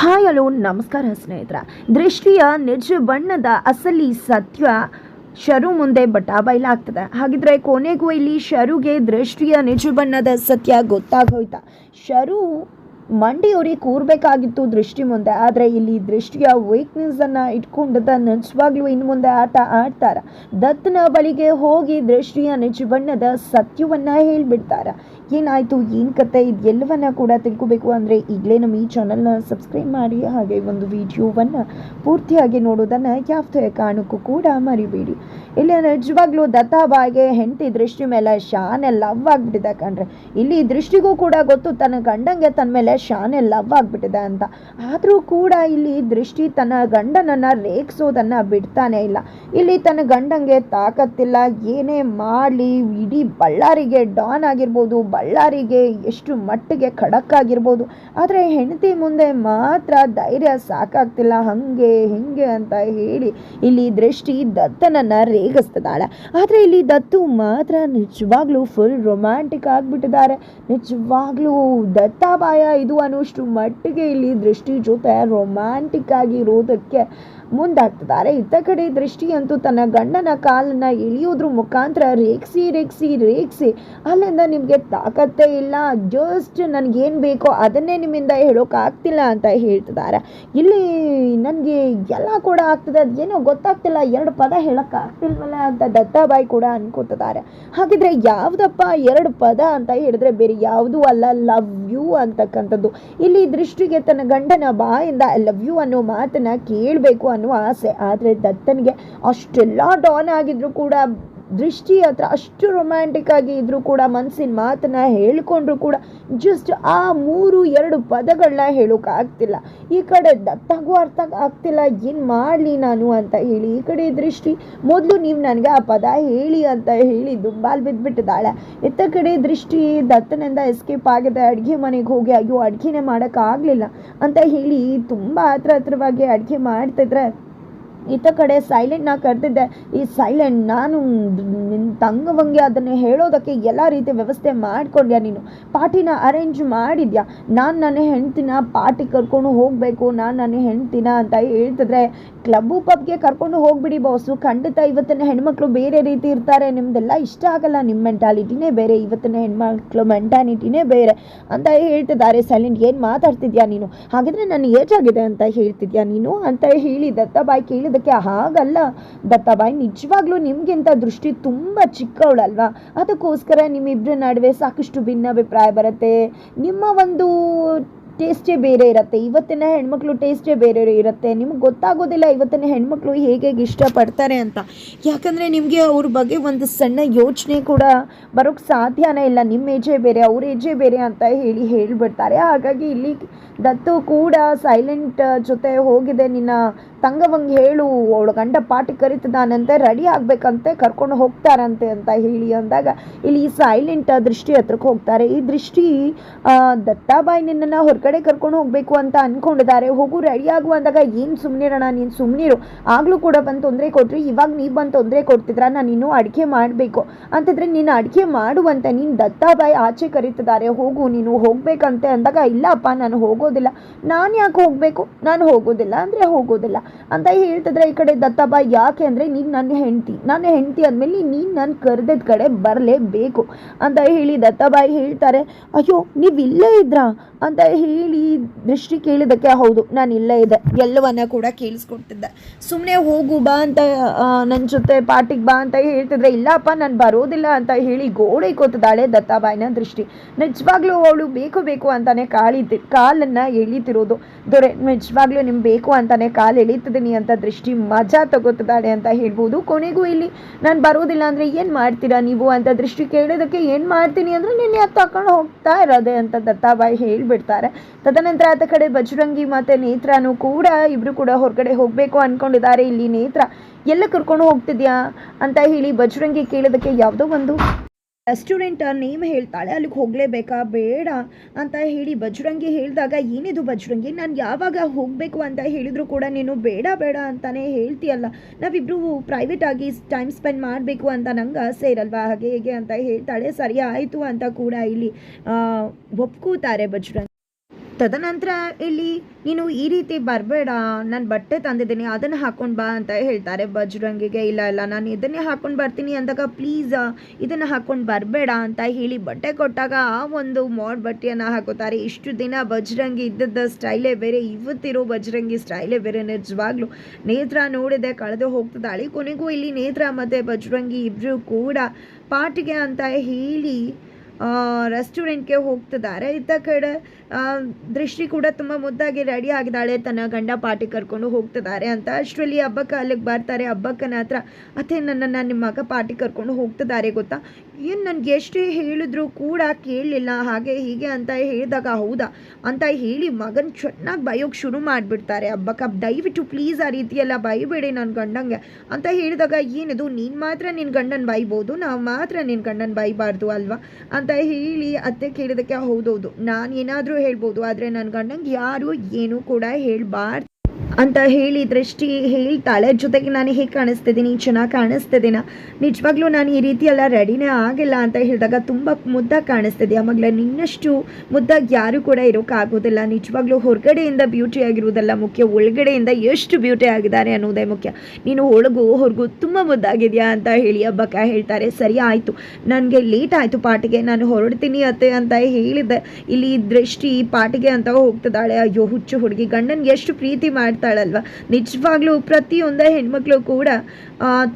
Hi hello ನಮಸ್ಕಾರ ಸ್ನೇಹಿತರ. ದೃಷ್ಟಿಯ ನಿಜ ಬಣ್ಣದ ಅಸಲಿ ಸತ್ಯ ಶರು ಮುಂದೆ ಬಟಾಬೈಲಾಗ್ತದೆ. ಹಾಗಿದ್ರೆ ಕೊನೆಗೂ ಇಲ್ಲಿ ಶರುಗೆ ದೃಷ್ಟಿಯ ನಿಜ ಬಣ್ಣದ ಸತ್ಯ ಗೊತ್ತಾಗೋಯ್ತ? ಶರು ಮಂಡಿಯವ್ರಿಗೆ ಕೂರ್ಬೇಕಾಗಿತ್ತು ದೃಷ್ಟಿ ಮುಂದೆ. ಆದರೆ ಇಲ್ಲಿ ದೃಷ್ಟಿಯ ವೀಕ್ನೆಸ್ ಇಟ್ಕೊಂಡಿದ್ದ ಇಟ್ಕೊಂಡದ ನಿಜವಾಗ್ಲೂ ಇನ್ನು ಮುಂದೆ ಆಟ ಆಡ್ತಾರ. ದತ್ತನ ಬಳಿಗೆ ಹೋಗಿ ದೃಷ್ಟಿಯ ನಿಜ ಬಣ್ಣದ ಸತ್ಯವನ್ನ ಹೇಳ್ಬಿಡ್ತಾರ. ಏನಾಯ್ತು, ಏನು ಕತೆ ಇದು ಎಲ್ಲವನ್ನ ಕೂಡ ತಿಳ್ಕೊಬೇಕು ಅಂದರೆ ಈಗಲೇ ನಮ್ಮ ಈ ಚಾನಲ್ನ ಸಬ್ಸ್ಕ್ರೈಬ್ ಮಾಡಿ ಹಾಗೆ ಒಂದು ವಿಡಿಯೋವನ್ನು ಪೂರ್ತಿಯಾಗಿ ನೋಡೋದನ್ನು ಯಾವುದೇ ಕಾರಣಕ್ಕೂ ಕೂಡ ಮರಿಬೇಡಿ. ಇಲ್ಲಿ ನಿಜವಾಗ್ಲೂ ದತ್ತಾಬಾಯಿಗೆ ಹೆಂಡತಿ ದೃಷ್ಟಿ ಮೇಲೆ ಶಾನೆ ಲವ್ ಆಗಿಬಿಟ್ಟಿದೆ ಕಣ್ರೆ. ಇಲ್ಲಿ ದೃಷ್ಟಿಗೂ ಕೂಡ ಗೊತ್ತು, ತನ್ನ ಗಂಡಂಗೆ ತನ್ನ ಮೇಲೆ ಶಾನೆ ಲವ್ ಆಗಿಬಿಟ್ಟಿದೆ ಅಂತ. ಆದರೂ ಕೂಡ ಇಲ್ಲಿ ದೃಷ್ಟಿ ತನ್ನ ಗಂಡನನ್ನು ರೇಗಿಸೋದನ್ನು ಬಿಡ್ತಾನೆ ಇಲ್ಲ. ಇಲ್ಲಿ ತನ್ನ ಗಂಡಂಗೆ ತಾಕತ್ತಿಲ್ಲ, ಏನೇ ಮಾಡಲಿ, ಇಡೀ ಬಳ್ಳಾರಿಗೆ ಡಾನ್ ಆಗಿರ್ಬೋದು ಬಳ್ಳಾರಿಗೆ ಎಷ್ಟು ಮಟ್ಟಿಗೆ ಖಡಕ್ ಆಗಿರ್ಬೋದು ಆದರೆ ಹೆಂಡತಿ ಮುಂದೆ ಮಾತ್ರ ಧೈರ್ಯ ಸಾಕಾಗ್ತಿಲ್ಲ. ಹಂಗೆ, ಹಿಂಗೆ ಅಂತ ಹೇಳಿ ಇಲ್ಲಿ ದೃಷ್ಟಿ ದತ್ತನನ್ನು ರೇಗಿಸ್ತದಾಳೆ ಆದರೆ ಇಲ್ಲಿ ದತ್ತು ಮಾತ್ರ ನಿಜವಾಗ್ಲೂ ಫುಲ್ ರೊಮ್ಯಾಂಟಿಕ್ ಆಗಿಬಿಟ್ಟಿದ್ದಾರೆ. ನಿಜವಾಗ್ಲೂ ದತ್ತಾಬಾಯ ಇದು ಅನ್ನೋಷ್ಟು ಮಟ್ಟಿಗೆ ಇಲ್ಲಿ ದೃಷ್ಟಿ ಜೊತೆ ರೊಮ್ಯಾಂಟಿಕ್ ಆಗಿರೋದಕ್ಕೆ ಮುಂದಾಗ್ತಿದ್ದಾರೆ. ಇತ್ತ ಕಡೆ ದೃಷ್ಟಿ ಅಂತೂ ತನ್ನ ಗಂಡನ ಕಾಲನ್ನ ಇಳಿಯೋದ್ರ ಮುಖಾಂತರ ರೇಗಿಸಿ ರೇಗಿಸಿ ರೇಗಿಸಿ ಅಲ್ಲಿಂದ ನಿಮಗೆ ತಾಕತ್ತೇ ಇಲ್ಲ ಜಸ್ಟ್ ನನಗೇನು ಬೇಕೋ ಅದನ್ನೇ ನಿಮ್ಮಿಂದ ಹೇಳೋಕ್ಕಾಗ್ತಿಲ್ಲ ಅಂತ ಹೇಳ್ತಿದ್ದಾರೆ. ಇಲ್ಲಿ ನನಗೆ ಎಲ್ಲ ಕೂಡ ಆಗ್ತದೆ, ಅದೇನೋ ಗೊತ್ತಾಗ್ತಿಲ್ಲ, ಎರಡು ಪದ ಹೇಳೋಕ್ಕಾಗ್ತಿಲ್ವಲ್ಲ ಅಂತ ದತ್ತಾಬಾಯಿ ಕೂಡ ಅನ್ಕೋತಿದ್ದಾರೆ. ಹಾಗಿದ್ರೆ ಯಾವುದಪ್ಪ ಎರಡು ಪದ ಅಂತ ಹೇಳಿದ್ರೆ ಬೇರೆ ಯಾವುದೂ ಅಲ್ಲ ಲವ್ ಯು ಅಂತಕ್ಕಂಥದ್ದು. ಇಲ್ಲಿ ದೃಷ್ಟಿಗೆ ತನ್ನ ಗಂಡನ ಬಾಯಿಂದ ಲವ್ ಯು ಅನ್ನೋ ಮಾತನ್ನ ಕೇಳಬೇಕು ಅನ್ನೋ ಆಸೆ. ಆದರೆ ದತ್ತನಿಗೆ ಅಷ್ಟೆಲ್ಲ ಡಾನ್ ಆಗಿದ್ರು ಕೂಡ ದೃಷ್ಟಿ ಹತ್ರ ಅಷ್ಟು ರೊಮ್ಯಾಂಟಿಕ್ ಆಗಿ ಇದ್ರೂ ಕೂಡ ಮನಸ್ಸಿನ ಮಾತನ್ನ ಹೇಳ್ಕೊಂಡ್ರು ಕೂಡ ಜಸ್ಟ್ ಆ ಮೂರು, ಎರಡು ಪದಗಳನ್ನ ಹೇಳೋಕ್ಕಾಗ್ತಿಲ್ಲ ಈ ಕಡೆ ದತ್ತಾಗೂ ಅರ್ಥ ಆಗ್ತಿಲ್ಲ, ಏನು ಮಾಡಲಿ ನಾನು ಅಂತ ಹೇಳಿ. ಈ ಕಡೆ ದೃಷ್ಟಿ, ಮೊದಲು ನೀವು ನನಗೆ ಆ ಪದ ಹೇಳಿ ಅಂತ ಹೇಳಿ ದುಂಬಾಲ್ ಬಿದ್ದುಬಿಟ್ಟಿದ್ದಾಳೆ ಎತ್ತ ಕಡೆ ದೃಷ್ಟಿ, ದತ್ತನಿಂದ ಎಸ್ಕೇಪ್ ಆಗಿದೆ ಅಡುಗೆ ಮನೆಗೆ ಹೋಗಿ, ಅಯ್ಯೋ, ಅಡುಗೆನೇ ಮಾಡೋಕ್ಕಾಗಲಿಲ್ಲ ಅಂತ ಹೇಳಿ ತುಂಬ ಹತ್ರ ಹತ್ರವಾಗಿ ಅಡುಗೆ ಮಾಡ್ತಿದ್ರೆ ಇತ್ತ ಕಡೆ ಸೈಲೆಂಟ್ನ ಕರೆದಿದ್ದೆ. ಈ ಸೈಲೆಂಟ್ ನಾನು ನಿನ್ನ ತಂಗವಂಗೆ ಅದನ್ನು ಹೇಳೋದಕ್ಕೆ ಎಲ್ಲ ರೀತಿ ವ್ಯವಸ್ಥೆ ಮಾಡ್ಕೊಂಡ್ಯಾ ನೀನು? ಪಾರ್ಟಿನ ಅರೇಂಜ್ ಮಾಡಿದ್ಯಾ? ನಾನು ನನ್ನ ಹೆಂಡ್ತಿನ ಪಾರ್ಟಿ ಕರ್ಕೊಂಡು ಹೋಗಬೇಕು, ನಾನು ನನ್ನ ಹೆಂಡ್ತಿನ ಅಂತ ಹೇಳ್ತಿದ್ರೆ ಕ್ಲಬ್ಬು ಪಬ್ಗೆ ಕರ್ಕೊಂಡು ಹೋಗ್ಬಿಡಿ ಬಾಸು ಖಂಡಿತ ಇವತ್ತಿನ ಹೆಣ್ಮಕ್ಳು ಬೇರೆ ರೀತಿ ಇರ್ತಾರೆ. ನಿಮ್ದೆಲ್ಲ ಇಷ್ಟ ಆಗಲ್ಲ ನಿಮ್ಮ ಮೆಂಟಾಲಿಟಿನೇ ಬೇರೆ, ಇವತ್ತಿನ ಹೆಣ್ಮಕ್ಳು ಮೆಂಟಾಲಿಟಿನೇ ಬೇರೆ ಅಂತ ಹೇಳ್ತಿದ್ದಾರೆ. ಸೈಲೆಂಟ್ ಏನು ಮಾತಾಡ್ತಿದ್ಯಾ ನೀನು? ಹಾಗಿದ್ರೆ ನನ್ನ ಏಜ್ ಆಗಿದೆ ಅಂತ ಹೇಳ್ತಿದ್ಯಾ ನೀನು? ಅಂತ ಹೇಳಿ ದತ್ತಾಬಾಯಿ ಕೇಳಿದಕ್ಕೆ ಹಾಗಲ್ಲ. ದತ್ತಾಬಾಯಿ, ನಿಜವಾಗ್ಲೂ ನಿಮ್ಗಿಂತ ದೃಷ್ಟಿ ತುಂಬ ಚಿಕ್ಕವಳಲ್ವಾ? ಅದಕ್ಕೋಸ್ಕರ ನಿಮ್ಮಿಬ್ಬರ ನಡುವೆ ಸಾಕಷ್ಟು ಭಿನ್ನಾಭಿಪ್ರಾಯ ಬರುತ್ತೆ. ನಿಮ್ಮ ಒಂದು ಟೇಸ್ಟೇ ಬೇರೆ ಇರುತ್ತೆ. ಇವತ್ತಿನ ಹೆಣ್ಮಕ್ಳು ಟೇಸ್ಟೇ ಬೇರೆ ಇರುತ್ತೆ. ನಿಮ್ಗೆ ಗೊತ್ತಾಗೋದಿಲ್ಲ ಇವತ್ತಿನ ಹೆಣ್ಮಕ್ಳು ಹೇಗೆ ಹೇಗೆ ಇಷ್ಟಪಡ್ತಾರೆ ಅಂತ. ಯಾಕಂದರೆ ನಿಮಗೆ ಅವ್ರ ಬಗ್ಗೆ ಒಂದು ಸಣ್ಣ ಯೋಚನೆ ಕೂಡ ಬರೋಕ್ಕೆ ಸಾಧ್ಯನೇ ಇಲ್ಲ. ನಿಮ್ಮ ಏಜೇ ಬೇರೆ, ಅವ್ರ ಏಜೇ ಬೇರೆ ಅಂತ ಹೇಳಿ ಹೇಳಿಬಿಡ್ತಾರೆ. ಹಾಗಾಗಿ ಇಲ್ಲಿ ದತ್ತು ಕೂಡ ಸೈಲೆಂಟ್ ಜೊತೆ ಹೋಗಿದೆ. ನಿನ್ನ ತಂಗವಂಗೆ ಹೇಳು, ಅವಳು ಗಂಡ ಪಾಟಿ ಕರಿತದಾನಂತೆ ರೆಡಿ ಆಗಬೇಕಂತೆ, ಕರ್ಕೊಂಡು ಹೋಗ್ತಾರಂತೆ ಅಂತ ಹೇಳಿ ಅಂದಾಗ ಇಲ್ಲಿ ಸೈಲೆಂಟ್ ದೃಷ್ಟಿ ಹತ್ರಕ್ಕೆ ಹೋಗ್ತಾರೆ. ಈ ದೃಷ್ಟಿ ದತ್ತಾಬಾಯಿ ನಿನ್ನನ್ನು ಹೊರಗಡೆ ಕರ್ಕೊಂಡು ಹೋಗಬೇಕು ಅಂತ ಅನ್ಕೊಂಡಿದ್ದಾರೆ. ಹೋಗು ರೆಡಿ ಆಗು ಅಂದಾಗ ಏನು ಸುಮ್ಮನಿರೋಣ ನೀನು ಸುಮ್ಮನಿರು ಆಗಲೂ ಕೂಡ ಬಂದು ತೊಂದರೆ ಕೊಟ್ರಿ, ಇವಾಗ ನೀವು ಬಂದು ತೊಂದರೆ ಕೊಡ್ತಿದ್ರ, ನಾನು ಇನ್ನೂ ಅಡುಗೆ ಮಾಡಬೇಕು. ಅಂತಂದರೆ ನೀನು ಅಡುಗೆ ಮಾಡುವಂತ, ನೀನು ದತ್ತಾಬಾಯಿ ಆಚೆ ಕರೀತಿದ್ದಾರೆ. ಹೋಗು, ನೀನು ಹೋಗ್ಬೇಕಂತೆ ಅಂದಾಗ, ಇಲ್ಲಪ್ಪ, ನಾನು ಹೋಗೋದಿಲ್ಲ. ನಾನು ಯಾಕೆ ಹೋಗಬೇಕು? ನಾನು ಹೋಗೋದಿಲ್ಲ ಅಂದರೆ ಹೋಗೋದಿಲ್ಲ. ಅಂತ ಹೇಳ್ತಿದ್ರೆ ಈ ಕಡೆ ದತ್ತಾಬಾಯಿ ಯಾಕೆ ಅಂದರೆ, ನೀನು ನನ್ನ ಹೆಂಡತಿ. ನನ್ನ ಹೆಂಡತಿ ಅಂದಮೇಲೆ ನೀನು ನನ್ನ ಕರೆದಿದ್ದ ಕಡೆ ಬರಲೇಬೇಕು. ಅಂತ ಹೇಳಿ ದತ್ತಾಬಾಯಿ ಹೇಳ್ತಾರೆ. ಅಯ್ಯೋ, ನೀವು ಇಲ್ಲೇ ಇದ್ರಾ? ಅಂತ ಹೇಳಿ ದೃಷ್ಟಿ ಕೇಳಿದಕ್ಕೆ ಹೌದು, ನಾನು ಇಲ್ಲೇ ಇದೆ ಎಲ್ಲವನ್ನ ಕೂಡ ಕೇಳಿಸ್ಕೊಡ್ತಿದ್ದೆ ಸುಮ್ಮನೆ ಹೋಗು, ಬಾ ಅಂತ ನನ್ನ ಜೊತೆ ಪಾರ್ಟಿಗೆ ಬಾ ಅಂತ ಹೇಳ್ತಿದ್ರೆ, ಇಲ್ಲಪ್ಪ, ನಾನು ಬರೋದಿಲ್ಲ ಅಂತ ಹೇಳಿ ಗೋಡೆ ಕೂತಿದ್ದಾಳೆ ದತ್ತಾಬಾಯಿನ ದೃಷ್ಟಿ. ನಿಜವಾಗ್ಲೂ ಅವಳು ಬೇಕು ಬೇಕು ಅಂತಾನೆ ಕಾಳಿತಿ ಕಾಲನ್ನು ಎಳಿತಿರೋದು. ದೊರೆ, ನಿಜವಾಗ್ಲೂ ನಿಮ್ಗೆ ಬೇಕು ಅಂತಾನೆ ಕಾಲು ಎಳಿತಿದ್ದೀನಿ ಅಂತ ದೃಷ್ಟಿ ಮಜಾ ತಗೋತಿದ್ದಾಳೆ ಅಂತ ಹೇಳ್ಬೋದು. ಕೊನೆಗೂ ಇಲ್ಲಿ, ನಾನು ಬರೋದಿಲ್ಲ ಅಂದರೆ ಏನು ಮಾಡ್ತೀರಾ ನೀವು ಅಂತ ದೃಷ್ಟಿ ಕೇಳೋದಕ್ಕೆ ಏನು ಮಾಡ್ತೀನಿ ಅಂದರೆ ನಿನ್ನೆ ಅದು ತಗೊಂಡು ಹೋಗ್ತಾ ಇರೋದೆ ಅಂತ ದತ್ತಾಬಾಯಿ ಹೇಳ್ಬಿಡ್ತಾರೆ. ತದನಂತರ ಆತ ಕಡೆ ಬಜರಂಗಿ ಮತ್ತು ನೇತ್ರನೂ ಕೂಡ ಇಬ್ಬರು ಕೂಡ ಹೊರಗಡೆ ಹೋಗಬೇಕು ಅಂದ್ಕೊಂಡಿದ್ದಾರೆ ಇಲ್ಲಿ ನೇತ್ರ, ಎಲ್ಲ ಕರ್ಕೊಂಡು ಹೋಗ್ತಿದ್ಯಾ? ಅಂತ ಹೇಳಿ ಬಜರಂಗಿ ಕೇಳೋದಕ್ಕೆ ಯಾವುದೋ ಒಂದು ರೆಸ್ಟೋರೆಂಟ್ ನೇಮ್ ಹೇಳ್ತಾಳೆ. ಅಲ್ಲಿಗೆ ಹೋಗಲೇಬೇಕಾ? ಬೇಡ ಅಂತ ಹೇಳಿ ಬಜರಂಗಿ ಹೇಳಿದಾಗ, ಏನಿದು ಬಜರಂಗಿ ನಾನು ಯಾವಾಗ ಹೋಗಬೇಕು ಅಂತ ಹೇಳಿದ್ರು ಕೂಡ ನೀನು ಬೇಡ ಬೇಡ ಅಂತಾನೆ ಹೇಳ್ತೀಯಲ್ಲ. ನಾವಿಬ್ಬರು ಪ್ರೈವೇಟ್ ಆಗಿ ಟೈಮ್ ಸ್ಪೆಂಡ್ ಮಾಡಬೇಕು ಅಂತ ನಂಗೆ ಆಸೆ ಇರಲ್ವಾ? ಹಾಗೆ ಹೇಗೆ ಅಂತ ಹೇಳ್ತಾಳೆ. ಸರಿ, ಆಯಿತು ಅಂತ ಕೂಡ ಇಲ್ಲಿ ಒಪ್ಕೋತಾರೆ ಬಜರಂಗಿ ತದನಂತರ ಇಲ್ಲಿ, ನೀನು ಈ ರೀತಿ ಬರಬೇಡ, ನಾನು ಬಟ್ಟೆ ತಂದಿದ್ದೀನಿ, ಅದನ್ನು ಹಾಕೊಂಡು ಬಾ ಅಂತ ಹೇಳ್ತಾರೆ ಬಜರಂಗಿಗೆ. ಇಲ್ಲ ಇಲ್ಲ, ನಾನು ಇದನ್ನೇ ಹಾಕೊಂಡು ಬರ್ತೀನಿ ಅಂದಾಗ ಪ್ಲೀಸ್ ಇದನ್ನು ಹಾಕೊಂಡು ಬರಬೇಡ ಅಂತ ಹೇಳಿ ಬಟ್ಟೆ ಕೊಟ್ಟಾಗ ಆ ಒಂದು ಮಾಡ್ ಬಟ್ಟೆಯನ್ನು ಹಾಕೋತಾರೆ. ಇಷ್ಟು ದಿನ ಬಜರಂಗಿ ಇದ್ದದ್ದ ಸ್ಟೈಲೇ ಬೇರೆ, ಇವತ್ತಿರೋ ಬಜರಂಗಿ ಸ್ಟೈಲೇ ಬೇರೆ ನಿಜವಾಗ್ಲೂ. ನೇತ್ರ ನೋಡಿದೆ, ಕಳೆದು ಹೋಗ್ತದಾಳಿ ಕೊನೆಗೂ ಇಲ್ಲಿ ನೇತ್ರ ಮತ್ತು ಬಜರಂಗಿ ಇಬ್ಬರು ಕೂಡ ಪಾಟಿಗೆ ಅಂತ ಹೇಳಿ ರೆಸ್ಟೋರೆಂಟ್ಗೆ ಹೋಗ್ತಿದ್ದಾರೆ. ಇತ್ತ ಕಡೆ ದೃಷ್ಟಿ ಕೂಡ ತುಂಬ ಮುದ್ದಾಗಿ ರೆಡಿ ಆಗಿದ್ದಾಳೆ ತನ್ನ ಗಂಡ ಪಾರ್ಟಿ ಕರ್ಕೊಂಡು ಹೋಗ್ತಿದ್ದಾರೆ ಅಂತ. ಅಷ್ಟರಲ್ಲಿ ಹಬ್ಬಕ್ಕೆ ಅಲ್ಲಿಗೆ ಬರ್ತಾರೆ. ಹಬ್ಬಕ್ಕನ ಹತ್ರ ಅತ್ತೆ ನನ್ನನ್ನು ನಿಮ್ಮ ಮಗ ಪಾರ್ಟಿ ಕರ್ಕೊಂಡು ಹೋಗ್ತಿದ್ದಾರೆ ಗೊತ್ತಾ? ಏನು ನನಗೆ ಎಷ್ಟು ಹೇಳಿದ್ರು ಕೂಡ ಕೇಳಲಿಲ್ಲ. ಹಾಗೆ ಹೀಗೆ ಅಂತ ಹೇಳಿದಾಗ ಹೌದಾ? ಅಂತ ಹೇಳಿ ಮಗನ ಚೆನ್ನಾಗಿ ಬೈಯೋಕೆ ಶುರು ಮಾಡಿಬಿಡ್ತಾರೆ. ಹಬ್ಬಕ್ಕ ದಯವಿಟ್ಟು ಪ್ಲೀಸ್ ಆ ರೀತಿಯೆಲ್ಲ ಬೈಬೇಡಿ ನನ್ನ ಗಂಡಂಗೆ. ಅಂತ ಹೇಳಿದಾಗ ಏನಿದು? ನೀನು ಮಾತ್ರ ನಿನ್ನ ಗಂಡನ ಬೈಬೋದು? ನಾವು ಮಾತ್ರ ನಿನ್ನ ಗಂಡನ ಬೈಬಾರ್ದು ಅಲ್ವಾ? ಅಂತ ಹೇಳಿ ಅತ್ತೆ ಕೇಳಿದಕ್ಕೆ ಹೌದೌದು. ನಾನು ಏನಾದರೂ ಹೇಳ್ಬೋದು, ಆದರೆ ನನ್ನ ಗಂಡಂಗೆ ಯಾರು ಏನೂ ಕೂಡ ಹೇಳ್ಬಾರ್ದು. ಅಂತ ಹೇಳಿ ದೃಷ್ಟಿ ಹೇಳ್ತಾಳೆ. ಜೊತೆಗೆ ನಾನು ಹೇಗೆ ಕಾಣಿಸ್ತಿದ್ದೀನಿ, ಚೆನ್ನಾಗಿ ಕಾಣಿಸ್ತಿದ್ದೀನ. ನಿಜವಾಗ್ಲೂ ನಾನು ಈ ರೀತಿ ಎಲ್ಲ ರೆಡಿನೇ ಆಗಿಲ್ಲ ಅಂತ ಹೇಳಿದಾಗ ತುಂಬ ಮುದ್ದಾಗಿ ಕಾಣಿಸ್ತಿದ್ಯಾ ಮಗಳ, ನಿನ್ನಷ್ಟು ಮುದ್ದಾಗಿ ಯಾರು ಕೂಡ ಇರೋಕ್ಕಾಗೋದಿಲ್ಲ ನಿಜವಾಗ್ಲೂ ಹೊರಗಡೆಯಿಂದ ಬ್ಯೂಟಿ ಆಗಿರುವುದಲ್ಲ ಮುಖ್ಯ. ಒಳಗಡೆಯಿಂದ ಎಷ್ಟು ಬ್ಯೂಟಿ ಆಗಿದ್ದಾರೆ ಅನ್ನೋದೇ ಮುಖ್ಯ. ನೀನು ಒಳಗು, ಹೊರಗು ತುಂಬ ಮುದ್ದಾಗಿದೆಯಾ ಅಂತ ಹೇಳಿ ಹಬ್ಬಕ್ಕ ಹೇಳ್ತಾರೆ. ಸರಿ, ಆಯಿತು. ನನಗೆ ಲೇಟ್ ಆಯಿತು ಪಾಟಿಗೆ. ನಾನು ಹೊರಡ್ತೀನಿ ಅತ್ತೆ ಅಂತ ಹೇಳಿದ್ದೆ ಇಲ್ಲಿ ದೃಷ್ಟಿ ಪಾಟಿಗೆ ಅಂತ ಹೋಗ್ತಿದ್ದಾಳೆ. ಅಯ್ಯೋ, ಹುಚ್ಚು ಹುಡುಗಿ. ಗಂಡನ್ಗೆ ಎಷ್ಟು ಪ್ರೀತಿ ಮಾಡ್ತಾಳಲ್ವ ನಿಜವಾಗ್ಲೂ ಪ್ರತಿಯೊಂದ ಹೆಣ್ಮಕ್ಳು ಕೂಡ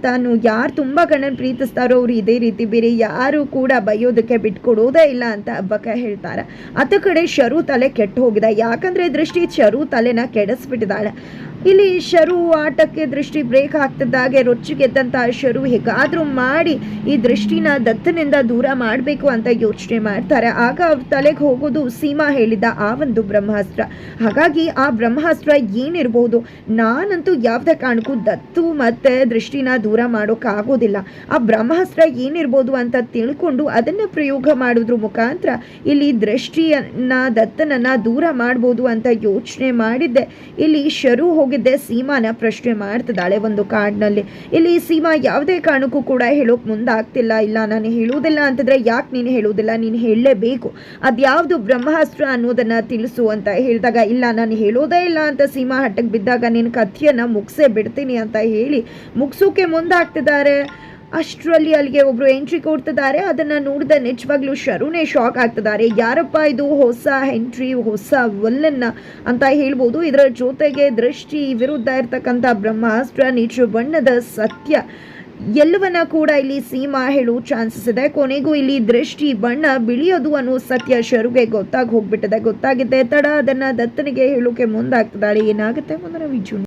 ತಾನು ಯಾರು ತುಂಬ ಗಂಡನ ಪ್ರೀತಿಸ್ತಾರೋ ಅವ್ರು ಇದೇ ರೀತಿ ಬೇರೆ ಯಾರು ಕೂಡ ಬೈಯೋದಕ್ಕೆ ಬಿಟ್ಕೊಡೋದೇ ಇಲ್ಲ ಅಂತ ಹಬ್ಬಕ್ಕೆ ಹೇಳ್ತಾರೆ. ಅತ್ತ ಕಡೆ ಶರು ತಲೆ ಕೆಟ್ಟು ಹೋಗಿದೆ. ಯಾಕಂದ್ರೆ ದೃಷ್ಟಿ ಶರು ತಲೆನ ಕೆಡಿಸ್ಬಿಟ್ಟಿದ್ದಾಳೆ. ಇಲ್ಲಿ ಶರು ಆಟಕ್ಕೆ ದೃಷ್ಟಿ ಬ್ರೇಕ್ ಹಾಕ್ತಿದ್ದಾಗೆ ರೊಚ್ಚಿಗೆದ್ದಂತಹ ಶರು ಹೇಗಾದ್ರೂ ಮಾಡಿ ಈ ದೃಷ್ಟಿನ ದತ್ತನಿಂದ ದೂರ ಮಾಡಬೇಕು ಅಂತ ಯೋಚನೆ ಮಾಡ್ತಾರೆ. ಆಗ ತಲೆಗೆ ಹೋಗೋದು ಸೀಮಾ ಹೇಳಿದ ಆ ಒಂದು ಬ್ರಹ್ಮಾಸ್ತ್ರ. ಹಾಗಾಗಿ ಆ ಬ್ರಹ್ಮಾಸ್ತ್ರ ಏನಿರ್ಬೋದು ನಾನಂತೂ ಯಾವುದೇ ಕಾರಣಕ್ಕೂ ದತ್ತು ಮತ್ತೆ ದೃಷ್ಟಿನ ದೂರ ಮಾಡೋಕ್ಕಾಗೋದಿಲ್ಲ. ಆ ಬ್ರಹ್ಮಾಸ್ತ್ರ ಏನಿರ್ಬೋದು ಅಂತ ತಿಳ್ಕೊಂಡು ಅದನ್ನ ಪ್ರಯೋಗ ಮಾಡೋದ್ರ ಮುಖಾಂತರ ಇಲ್ಲಿ ದೃಷ್ಟಿಯನ್ನ, ದತ್ತನನ್ನ ದೂರ ಮಾಡ್ಬೋದು ಅಂತ ಯೋಚನೆ ಮಾಡಿದ್ದೆ. ಇಲ್ಲಿ ಶರು ಹೋಗಿದ್ದೆ, ಸೀಮಾನ ಪ್ರಶ್ನೆ ಮಾಡ್ತಿದ್ದಾಳೆ ಒಂದು ಕಾರ್ಡ್ನಲ್ಲಿ ಇಲ್ಲಿ ಸೀಮಾ ಯಾವುದೇ ಕಾರಣಕ್ಕೂ ಕೂಡ ಹೇಳೋಕೆ ಮುಂದಾಗ್ತಿಲ್ಲ. ಇಲ್ಲ, ನಾನು ಹೇಳುವುದಿಲ್ಲ ಅಂತಂದ್ರೆ ಯಾಕೆ ನೀನು ಹೇಳುವುದಿಲ್ಲ? ನೀನು ಹೇಳಲೇಬೇಕು. ಅದ್ಯಾವುದು ಬ್ರಹ್ಮಾಸ್ತ್ರ ಅನ್ನೋದನ್ನು ತಿಳಿಸು ಅಂತ ಹೇಳಿದಾಗ, ಇಲ್ಲ, ನಾನು ಹೇಳೋದೇ ಇಲ್ಲ ಅಂತ ಸೀಮಾ ಹಟ್ಟಕ್ಕೆ ಬಿದ್ದಾಗ ನಿನ್ನ ಕಥೆಯನ್ನ ಮುಗಿಸೇ ಬಿಡ್ತೀನಿ ಅಂತ ಹೇಳಿ ಮುಗಿಸೋಕೆ ಮುಂದಾಗ್ತಿದ್ದಾರೆ. ಅಷ್ಟರಲ್ಲಿ ಅಲ್ಲಿಗೆ ಒಬ್ರು ಎಂಟ್ರಿ ಕೊಡ್ತಿದ್ದಾರೆ. ಅದನ್ನ ನೋಡಿದ ನಿಜವಾಗ್ಲೂ ಶರುನೇ ಶಾಕ್ ಆಗ್ತಿದ್ದಾರೆ. ಯಾರಪ್ಪ ಇದು ಹೊಸ ಎಂಟ್ರಿ ಹೊಸ ವಲ್ಲನ್ನ ಅಂತ ಹೇಳ್ಬೋದು. ಇದರ ಜೊತೆಗೆ ದೃಷ್ಟಿ ವಿರುದ್ಧ ಇರ್ತಕ್ಕಂಥ ಬ್ರಹ್ಮಾಸ್ತ್ರ ನಿಜ ಬಣ್ಣದ ಸತ್ಯ. ಎಲ್ಲವನ್ನ ಕೂಡ ಇಲ್ಲಿ ಸೀಮಾ ಹೇಳುವ ಚಾನ್ಸಸ್ ಇದೆ. ಕೊನೆಗೂ ಇಲ್ಲಿ ದೃಷ್ಟಿ ಬಣ್ಣ ಬಿಳಿಯೋದು ಅನ್ನೋ ಸತ್ಯ ಶರುಗೆ ಗೊತ್ತಾಗಿ ಹೋಗ್ಬಿಟ್ಟಿದೆ. ಗೊತ್ತಾಗಿದೆ. ತಡ, ಅದನ್ನ ದತ್ತನಿಗೆ ಹೇಳೋಕೆ ಮುಂದಾಗ್ತದಾಳೆ ಏನಾಗುತ್ತೆ? ಮುಂದಿನ ವಿಜು